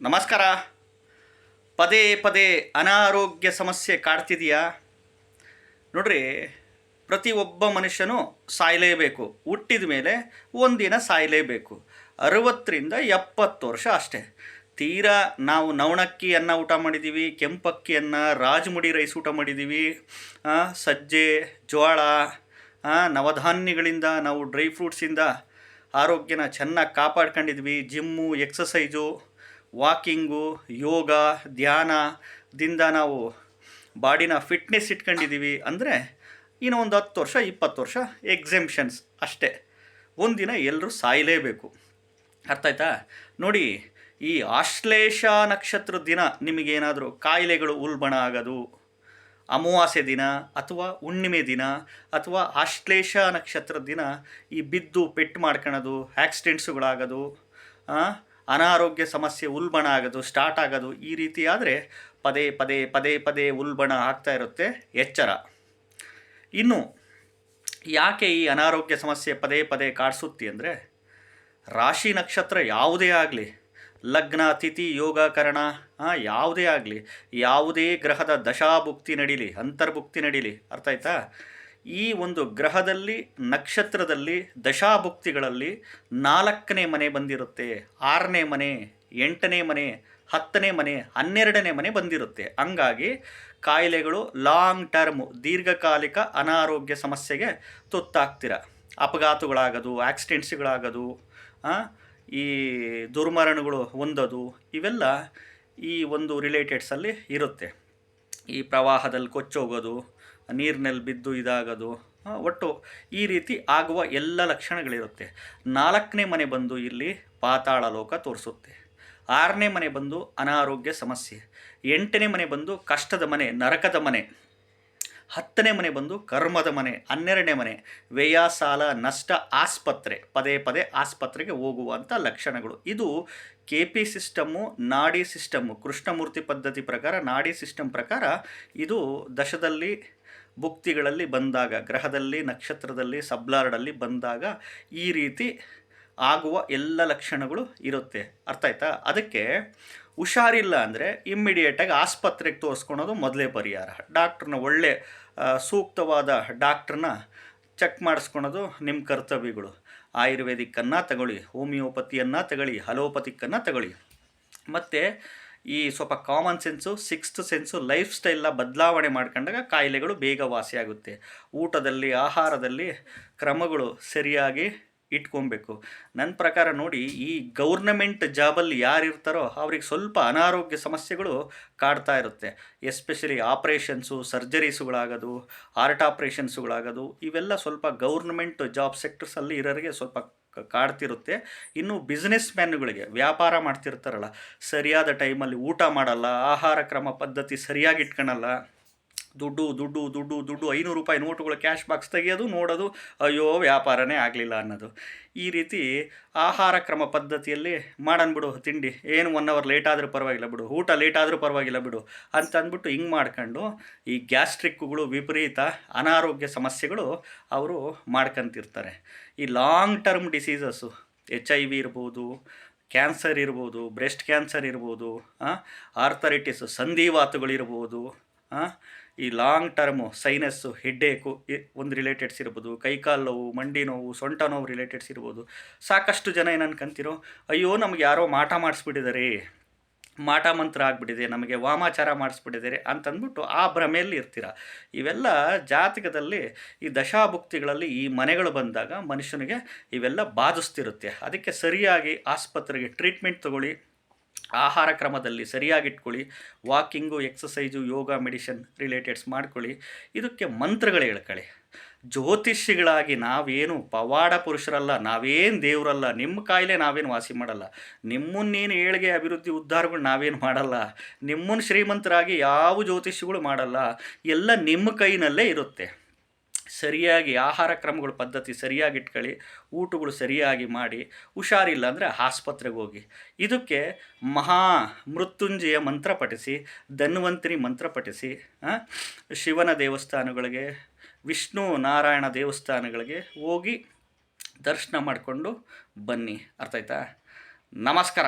ನಮಸ್ಕಾರ. ಪದೇ ಪದೇ ಅನಾರೋಗ್ಯ ಸಮಸ್ಯೆ ಕಾಡ್ತಿದೆಯಾ? ನೋಡ್ರಿ, ಪ್ರತಿಯೊಬ್ಬ ಮನುಷ್ಯನು ಸಾಯಲೇಬೇಕು. ಹುಟ್ಟಿದ ಮೇಲೆ ಒಂದಿನ ಸಾಯಲೇಬೇಕು. ಅರವತ್ತರಿಂದ ಎಪ್ಪತ್ತು ವರ್ಷ ಅಷ್ಟೇ. ತೀರಾ ನಾವು ನವಣಕ್ಕಿ ಅನ್ನ ಊಟ ಮಾಡಿದ್ದೀವಿ ಕೆಂಪಕ್ಕಿಯನ್ನು ರಾಜಮುಡಿ ರೈಸ್ ಊಟ ಮಾಡಿದ್ದೀವಿ ಸಜ್ಜೆ ಜೋಳ ನವಧಾನ್ಯಗಳಿಂದ ನಾವು ಡ್ರೈ ಫ್ರೂಟ್ಸಿಂದ ಆರೋಗ್ಯನ ಚೆನ್ನಾಗಿ ಕಾಪಾಡ್ಕೊಂಡಿದ್ವಿ. ಜಿಮ್ಮು, ಎಕ್ಸಸೈಜು ವಾಕಿಂಗು, ಯೋಗ ಧ್ಯಾನದಿಂದ ನಾವು ಬಾಡಿನ ಫಿಟ್ನೆಸ್ ಇಟ್ಕೊಂಡಿದ್ದೀವಿ ಅಂದರೆ ಇನ್ನು ಒಂದು ಹತ್ತು ವರ್ಷ, ಇಪ್ಪತ್ತು ವರ್ಷ ಎಕ್ಸೆಂಪ್ಷನ್ಸ್ ಅಷ್ಟೇ. ಒಂದಿನ ಎಲ್ಲರೂ ಸಾಯಲೇಬೇಕು. ಅರ್ಥ ಆಯ್ತಾ? ನೋಡಿ, ಈ ಆಶ್ಲೇಷ ನಕ್ಷತ್ರ ದಿನ ನಿಮಗೇನಾದರೂ ಕಾಯಿಲೆಗಳು ಉಲ್ಬಣ ಆಗೋದು, ಅಮಾವಾಸ್ಯೆ ದಿನ ಅಥವಾ ಹುಣ್ಣಿಮೆ ದಿನ ಅಥವಾ ಆಶ್ಲೇಷ ನಕ್ಷತ್ರ ದಿನ ಈ ಬಿದ್ದು ಪೆಟ್ಟು ಮಾಡ್ಕೊಳೋದು ಆ್ಯಕ್ಸಿಡೆಂಟ್ಸುಗಳಾಗೋದು ಅನಾರೋಗ್ಯ ಸಮಸ್ಯೆ ಉಲ್ಬಣ ಆಗೋದು ಸ್ಟಾರ್ಟ್ ಆಗೋದು ಈ ರೀತಿ ಆದರೆ ಪದೇ ಪದೇ ಪದೇ ಪದೇ ಉಲ್ಬಣ ಆಗ್ತಾ ಇರುತ್ತೆ ಎಚ್ಚರ. ಇನ್ನು ಯಾಕೆ ಈ ಅನಾರೋಗ್ಯ ಸಮಸ್ಯೆ ಪದೇ ಪದೇ ಕಾಡಿಸುತ್ತೆ ಅಂದರೆ ರಾಶಿ ನಕ್ಷತ್ರ ಯಾವುದೇ ಆಗಲಿ, ಲಗ್ನ, ತಿಥಿ, ಯೋಗಕರಣ ಯಾವುದೇ ಆಗಲಿ, ಯಾವುದೇ ಗ್ರಹದ ದಶಾಭುಕ್ತಿ ನಡೀಲಿ, ಅಂತರ್ಭುಕ್ತಿ ನಡೀಲಿ, ಅರ್ಥ ಆಯ್ತಾ? ಈ ಒಂದು ಗ್ರಹದಲ್ಲಿ, ನಕ್ಷತ್ರದಲ್ಲಿ, ದಶಾಭುಕ್ತಿಗಳಲ್ಲಿ ನಾಲ್ಕನೇ ಮನೆ ಬಂದಿರುತ್ತೆ, ಆರನೇ ಮನೆ, ಎಂಟನೇ ಮನೆ, ಹತ್ತನೇ ಮನೆ, ಹನ್ನೆರಡನೇ ಮನೆ ಬಂದಿರುತ್ತೆ. ಹಂಗಾಗಿ ಕಾಯಿಲೆಗಳು ಲಾಂಗ್ ಟರ್ಮ್ ದೀರ್ಘಕಾಲಿಕ ಅನಾರೋಗ್ಯ ಸಮಸ್ಯೆಗೆ ತುತ್ತಾಗ್ತೀರ. ಅಪಘಾತಗಳಾಗೋದು ಆಕ್ಸಿಡೆಂಟ್ಸ್ಗಳಾಗೋದು ಈ ದುರ್ಮರಣಗಳು ಹೊಂದೋದು, ಇವೆಲ್ಲ ಈ ಒಂದು ರಿಲೇಟೆಡ್ಸಲ್ಲಿ ಇರುತ್ತೆ. ಈ ಪ್ರವಾಹದಲ್ಲಿ ಕೊಚ್ಚೋಗೋದು ನೀರಿನಲ್ಲಿ ಬಿದ್ದು ಇದಾಗೋದು. ಒಟ್ಟು ಈ ರೀತಿ ಆಗುವ ಎಲ್ಲ ಲಕ್ಷಣಗಳಿರುತ್ತೆ. ನಾಲ್ಕನೇ ಮನೆ ಬಂದು ಇಲ್ಲಿ ಪಾತಾಳ ಲೋಕ ತೋರಿಸುತ್ತೆ. ಆರನೇ ಮನೆ ಬಂದು ಅನಾರೋಗ್ಯ ಸಮಸ್ಯೆ. ಎಂಟನೇ ಮನೆ ಬಂದು ಕಷ್ಟದ ಮನೆ, ನರಕದ ಮನೆ. ಹತ್ತನೇ ಮನೆ ಬಂದು ಕರ್ಮದ ಮನೆ. ಹನ್ನೆರಡನೇ ಮನೆ ವ್ಯಯ ಸಾಲ ನಷ್ಟ ಆಸ್ಪತ್ರೆ. ಪದೇ ಪದೇ ಆಸ್ಪತ್ರೆಗೆ ಹೋಗುವಂಥ ಲಕ್ಷಣಗಳು. ಇದು ಕೆ ಪಿ ಸಿಸ್ಟಮ್ಮು ನಾಡಿ ಸಿಸ್ಟಮ್ಮು ಕೃಷ್ಣಮೂರ್ತಿ ಪದ್ಧತಿ ಪ್ರಕಾರ, ನಾಡಿ ಸಿಸ್ಟಮ್ ಪ್ರಕಾರ ಇದು ದಶದಲ್ಲಿ ಭುಕ್ತಿಗಳಲ್ಲಿ ಬಂದಾಗ, ಗ್ರಹದಲ್ಲಿ, ನಕ್ಷತ್ರದಲ್ಲಿ, ಸಬ್ಲಾರ್ಡಲ್ಲಿ ಬಂದಾಗ ಈ ರೀತಿ ಆಗುವ ಎಲ್ಲ ಲಕ್ಷಣಗಳು ಇರುತ್ತೆ. ಅರ್ಥ ಆಯ್ತಾ? ಅದಕ್ಕೆ ಹುಷಾರಿಲ್ಲ ಅಂದರೆ ಇಮ್ಮಿಡಿಯೇಟಾಗಿ ಆಸ್ಪತ್ರೆಗೆ ತೋರಿಸ್ಕೊಳೋದು ಮೊದಲೇ ಪರಿಹಾರ. ಡಾಕ್ಟ್ರನ್ನ ಒಳ್ಳೆ ಸೂಕ್ತವಾದ ಡಾಕ್ಟ್ರನ್ನ ಚೆಕ್ ಮಾಡಿಸ್ಕೊಳೋದು ನಿಮ್ಮ ಕರ್ತವ್ಯಗಳು. ಆಯುರ್ವೇದಿಕ್ಕನ್ನು ತಗೊಳ್ಳಿ, ಹೋಮಿಯೋಪತಿಯನ್ನು ತಗೊಳ್ಳಿ ಹಲೋಪತಿಕ್ಕನ್ನು ತಗೊಳ್ಳಿ. ಮತ್ತು ಈ ಸ್ವಲ್ಪ common sense sixth sense life ಸ್ಟೈಲ್ನ ಬದಲಾವಣೆ ಮಾಡ್ಕೊಂಡಾಗ ಕಾಯಿಲೆಗಳು ಬೇಗ ವಾಸಿಯಾಗುತ್ತೆ ಊಟದಲ್ಲಿ, ಆಹಾರದಲ್ಲಿ ಕ್ರಮಗಳು ಸರಿಯಾಗಿ ಇಟ್ಕೊಬೇಕು. ನನ್ನ ಪ್ರಕಾರ ನೋಡಿ, ಈ ಗೌರ್ನಮೆಂಟ್ ಜಾಬಲ್ಲಿ ಯಾರು ಇರ್ತಾರೋ ಅವ್ರಿಗೆ ಸ್ವಲ್ಪ ಅನಾರೋಗ್ಯ ಸಮಸ್ಯೆಗಳು ಕಾಡ್ತಾ ಇರುತ್ತೆ. ಎಸ್ಪೆಷಲಿ ಆಪ್ರೇಷನ್ಸು, ಸರ್ಜರೀಸುಗಳಾಗೋದು, ಹಾರ್ಟ್ ಆಪ್ರೇಷನ್ಸುಗಳಾಗೋದು, ಇವೆಲ್ಲ ಸ್ವಲ್ಪ ಗೌರ್ನಮೆಂಟ್ ಜಾಬ್ ಸೆಕ್ಟರ್ಸಲ್ಲಿ ಇರೋರಿಗೆ ಸ್ವಲ್ಪ ಕಾಡ್ತಿರುತ್ತೆ. ಇನ್ನು ಬಿಸ್ನೆಸ್ ಮ್ಯಾನ್ಗಳಿಗೆ ವ್ಯಾಪಾರ ಮಾಡ್ತಿರ್ತಾರಲ್ಲ, ಸರಿಯಾದ ಟೈಮಲ್ಲಿ ಊಟ ಮಾಡಲ್ಲ, ಆಹಾರ ಕ್ರಮ ಪದ್ಧತಿ ಸರಿಯಾಗಿ ಇಟ್ಕೊಳಲ್ಲ. ದುಡ್ಡು ದುಡ್ಡು ದುಡ್ಡು ದುಡ್ಡು, ಐನೂರು ರೂಪಾಯಿ ನೋಟುಗಳು ಕ್ಯಾಶ್ ಬಾಕ್ಸ್ ತೆಗೆಯೋದು, ನೋಡೋದು, ಅಯ್ಯೋ, ವ್ಯಾಪಾರನೇ ಆಗಲಿಲ್ಲ ಅನ್ನೋದು. ಈ ರೀತಿ ಆಹಾರ ಕ್ರಮ ಪದ್ಧತಿಯಲ್ಲಿ, ಮಾಡನ್ ಬಿಡು, ತಿಂಡಿ, ಏನು ಒನ್ ಅವರ್ ಲೇಟ್ ಆದರೂ ಪರವಾಗಿಲ್ಲ ಬಿಡು, ಊಟ ಲೇಟ್ ಆದರೂ ಪರವಾಗಿಲ್ಲ ಬಿಡು ಅಂತ ಅಂದ್ಬಿಟ್ಟು ಹಿಂಗೆ ಮಾಡ್ಕೊಂಡು, ಈ ಗ್ಯಾಸ್ಟ್ರಿಕ್ಗಳು ವಿಪರೀತ ಅನಾರೋಗ್ಯ ಸಮಸ್ಯೆಗಳು ಅವರು ಮಾಡ್ಕಂತಿರ್ತಾರೆ. ಈ long term diseases H I V ಇರ್ಬೋದು ಕ್ಯಾನ್ಸರ್ ಇರ್ಬೋದು ಬ್ರೆಸ್ಟ್ ಕ್ಯಾನ್ಸರ್ ಇರ್ಬೋದು ಆರ್ಥರೈಟಿಸ್ ಸಂಧಿವಾತುಗಳಿರ್ಬೋದು ಈ ಲಾಂಗ್ ಟರ್ಮು ಸೈನಸ್ಸು ಹೆಡ್ಡೇಕು ಒಂದು ರಿಲೇಟೆಡ್ಸ್ ಇರ್ಬೋದು ಕೈಕಾಲು ನೋವು, ಮಂಡಿ ನೋವು, ಸೊಂಟ ನೋವು ರಿಲೇಟೆಡ್ಸ್ ಇರ್ಬೋದು. ಸಾಕಷ್ಟು ಜನ ಏನು ಅಯ್ಯೋ ನಮ್ಗೆ ಯಾರೋ ಮಾಟ ಮಾಡಿಸ್ಬಿಟ್ಟಿದ್ದಾರೆ ಮಾಟ ಮಂತ್ರ ಆಗಿಬಿಟ್ಟಿದೆ, ನಮಗೆ ವಾಮಾಚಾರ ಮಾಡಿಸ್ಬಿಟ್ಟಿದ್ದಾರೆ ಅಂತಂದ್ಬಿಟ್ಟು ಆ ಭ್ರಮೆಯಲ್ಲಿ ಇರ್ತೀರ. ಇವೆಲ್ಲ ಜಾತಕದಲ್ಲಿ ಈ ದಶಾಭುಕ್ತಿಗಳಲ್ಲಿ ಈ ಮನೆಗಳು ಬಂದಾಗ ಮನುಷ್ಯನಿಗೆ ಇವೆಲ್ಲ ಬಾಧಿಸ್ತಿರುತ್ತೆ. ಅದಕ್ಕೆ ಸರಿಯಾಗಿ ಆಸ್ಪತ್ರೆಗೆ ಟ್ರೀಟ್ಮೆಂಟ್ ತಗೊಳ್ಳಿ. ಆಹಾರ ಕ್ರಮದಲ್ಲಿ ಸರಿಯಾಗಿಟ್ಕೊಳ್ಳಿ. ವಾಕಿಂಗು, ಎಕ್ಸಸೈಜು, ಯೋಗ, ಮೆಡಿಷನ್ ರಿಲೇಟೆಡ್ಸ್ ಮಾಡ್ಕೊಳ್ಳಿ. ಇದಕ್ಕೆ ಮಂತ್ರಗಳು ಹೇಳ್ಕೊಳ್ಳಿ ಜ್ಯೋತಿಷಿಗಳಾಗಿ ನಾವೇನು ಪವಾಡ ಪುರುಷರಲ್ಲ, ನಾವೇನು ದೇವರಲ್ಲ, ನಿಮ್ಮ ಕಾಯಿಲೆ ನಾವೇನು ವಾಸಿ ಮಾಡಲ್ಲ. ನಿಮ್ಮನ್ನೇನು ಏಳಿಗೆ ಅಭಿವೃದ್ಧಿ ಉದ್ಧಾರಗಳು ನಾವೇನು ಮಾಡಲ್ಲ. ನಿಮ್ಮನ್ನು ಶ್ರೀಮಂತರಾಗಿ ಯಾವ ಜ್ಯೋತಿಷಿಗಳು ಮಾಡಲ್ಲ. ಎಲ್ಲ ನಿಮ್ಮ ಕೈನಲ್ಲೇ ಇರುತ್ತೆ. ಸರಿಯಾಗಿ ಆಹಾರ ಕ್ರಮಗಳ ಪದ್ಧತಿ ಸರಿಯಾಗಿ ಇಟ್ಕೊಳ್ಳಿ, ಊಟಗಳು ಸರಿಯಾಗಿ ಮಾಡಿ, ಹುಷಾರಿಲ್ಲ ಅಂದರೆ ಆಸ್ಪತ್ರೆಗೆ ಹೋಗಿ. ಇದಕ್ಕೆ ಮಹಾ ಮೃತ್ಯುಂಜಯ ಮಂತ್ರ ಪಠಿಸಿ, ಧನ್ವಂತರಿ ಮಂತ್ರ ಪಠಿಸಿ ಶಿವನ ದೇವಸ್ಥಾನಗಳಿಗೆ, ವಿಷ್ಣು ನಾರಾಯಣ ದೇವಸ್ಥಾನಗಳಿಗೆ ಹೋಗಿ ದರ್ಶನ ಮಾಡಿಕೊಂಡು ಬನ್ನಿ. ಅರ್ಥ ಆಯ್ತಾ ನಮಸ್ಕಾರ.